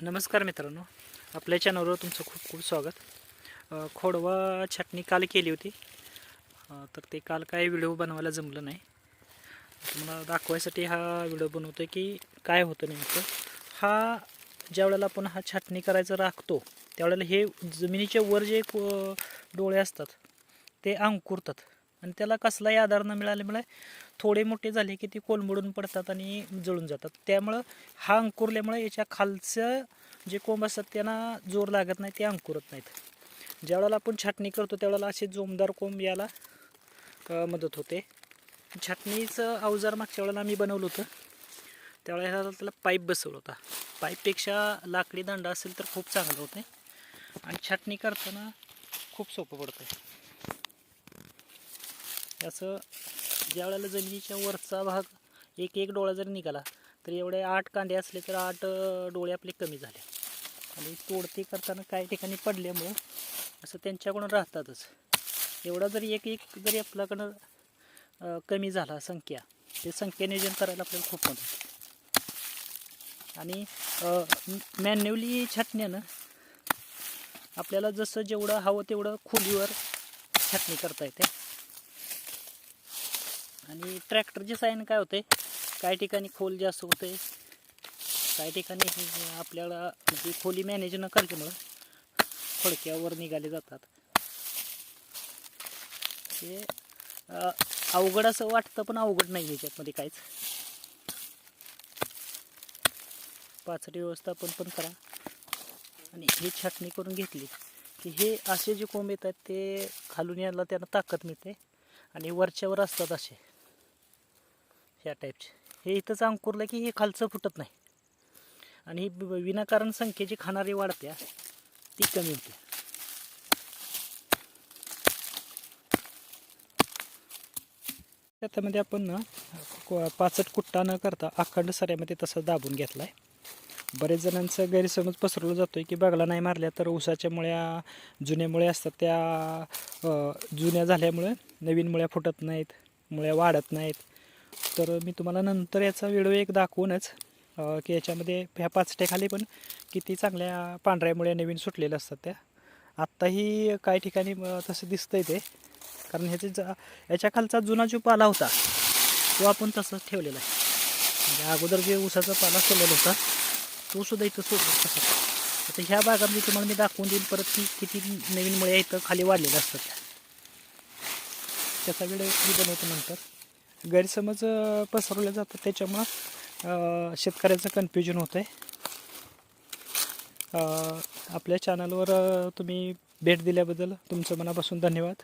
नमस्कार मित्रांनो. आपल्या चॅनलवर तुमचं खूप खूप स्वागत. खोडवा छाटणी काल केली होती. तर ते काल काय व्हिडिओ बनवायला जमलं नाही. तुम्हाला दाखवायसाठी हा व्हिडिओ बनवतो आहे की काय होतं नेमकं. हा ज्या वेळेला आपण हा छाटणी करायचं राखतो त्यावेळेला हे जमिनीच्या वर जे डोळे असतात ते अंकुरतात. आणि त्याला कसलाही आधार न मिळाल्यामुळे थोडे मोठे झाले की ते कोलमडून पडतात आणि जळून जातात. त्यामुळं हा अंकुरल्यामुळे याच्या खालचं जे कोंब असतात त्यांना जोर लागत नाही ते अंकुरत नाहीत. ज्यावेळेला आपण छाटणी करतो त्यावेळेला असे जोमदार कोंब यायला मदत होते. छाटणीचं अवजार मागच्या वेळेला आम्ही बनवलं होतं. त्यावेळेला त्याला पाईप बसवला होता. पाईपपेक्षा लाकडी दांडा असेल तर खूप चांगलं होतं आणि छाटणी करताना खूप सोपं पडतं असं ज्या वेळेला जमिनीच्या वरचा भाग एक एक डोळा जरी निघाला तर एवढे आठ कांडे असले तर आठ डोळे आपले कमी झाले. आणि तोडते करताना काही ठिकाणी पडल्यामुळं असं त्यांच्याकडून राहतातच. एवढा जरी एक एक जरी आपल्याकडं कमी झाला संख्या ते संख्या नियोजन करायला आपल्याला खूप मदत होते. आणि मॅन्युअली छाटण्यानं आपल्याला जसं जेवढं हवं तेवढं खोलीवर छाटणी करता येते. आणि ट्रॅक्टरचे साईन काय होते? काही ठिकाणी खोल जास्त होते. काही ठिकाणी आपल्याला म्हणजे खोली मॅनेज न करल्यामुळं फडक्यावर निघाले जातात. हे अवघड असं वाटतं पण अवघड नाही ह्याच्यातमध्ये काहीच. पाचडी व्यवस्थापन पण करा. आणि ही छाटणी करून घेतली की हे असे जे कोंब येतात ते खालून यायला त्यांना ताकद मिळते. आणि वरच्यावर असतात असे. ह्या टाईपचे हे इथंच अंकुरलं की हे खालचं फुटत नाही. आणि ही विनाकारण संख्येची खाणारी वाढत्या ती कमी होते. त्याच्यामध्ये आपण ना पाचट कुट्टा न करता अखंड सऱ्यामध्ये तसं दाबून घेतला आहे बरेच जणांचा गैरसमज पसरवला जातो आहे की बगला नाही मारल्या तर ऊसाच्या मुळ्या जुन्या मुळ्या असतात त्या जुन्या झाल्यामुळे नवीन मुळ्या फुटत नाहीत मुळ्या वाढत नाहीत. तर मी तुम्हाला नंतर याचा व्हिडिओ एक दाखवूनच की याच्यामध्ये ह्या पाचट्याखाली पण किती चांगल्या पांढऱ्या मुळ्या नवीन सुटलेल्या असतात त्या. आत्ताही काही ठिकाणी तसं दिसतंय ते. कारण ह्याचे जा याच्या खालचा जुना जो पाला होता तो आपण तसंच ठेवलेला आहे. म्हणजे अगोदर जे ऊसाचा पाला सोडलेला होता तो सुद्धा इथं सोडला तसा आता ह्या भागामध्ये तुम्हाला मी दाखवून देईन परत की किती नवीन मुळे इथं खाली वाढलेल्या असतात त्याचा वेळ मी बनवतो नंतर. गैरसमज पसरवले जातात. त्याच्यामुळं शेतकऱ्याचं कन्फ्युजन होतं आहे आपल्या चॅनलवर तुम्ही भेट दिल्याबद्दल तुमचं मनापासून धन्यवाद.